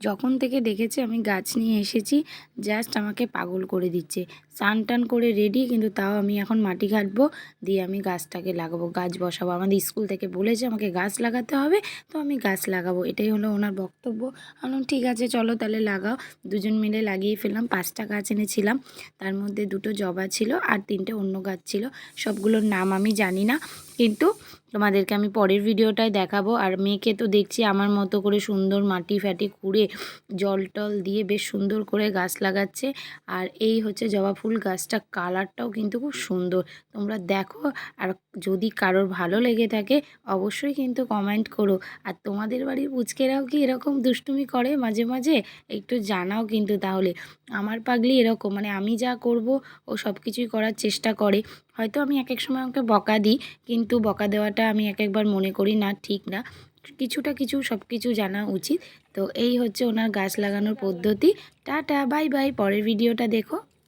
যখন থেকে দেখেছে আমি গাছ নিয়ে এসেছি জাস্ট আমাকে পাগল করে দিচ্ছে। স্নান টান করে রেডি কিন্তু তাও আমি এখন মাটি ঘাটবো, দিয়ে আমি গাছটাকে লাগাবো। গাছ বসাবো। আমাদের স্কুল থেকে বলেছে আমাকে গাছ লাগাতে হবে, তো আমি গাছ লাগাবো। এটাই হলো ওনার বক্তব্য। আমি ঠিক আছে, চলো তাহলে লাগাও। দুজন মিলে লাগিয়ে ফেললাম, পাঁচটা গাছ এনেছিলাম। তার মধ্যে দুটো জবা ছিল আর তিনটে অন্য গাছ ছিল। সবগুলোর নাম আমি জানি না, কিন্তু তোমাদেরকে আমি পরের ভিডিওটায় দেখাবো। আর মেয়েকে তো দেখছি আমার মতো করে সুন্দর মাটি ফাটি কুড়ে জল টল দিয়ে বেশ সুন্দর করে গাছ লাগাচ্ছে। আর এই হচ্ছে জবা ফুল গাছটা কালারটাও কিন্তু খুব সুন্দর। তোমরা দেখো, আর যদি কারোর ভালো লেগে থাকে, অবশ্যই কিন্তু কমেন্ট করো। আর তোমাদের বাড়ির পুচকেরাও কি এরকম দুষ্টুমি করে মাঝে মাঝে? একটু জানাও কিন্তু তাহলে। আমার পাগলি এরকম মানে আমি যা করব, ও সব কিছুই করার চেষ্টা করে। হয়তো আমি এক এক সময় ওকে বকা দিই, কিন্তু বকা দেওয়াটা আমি এক একবার মনে করি না, ঠিক না। কিছুটা কিছু সব কিছু জানা উচিত। তো এই হচ্ছে ওনার গাছ লাগানোর পদ্ধতি। টাটা, বাই বাই, পরের ভিডিওটা দেখো।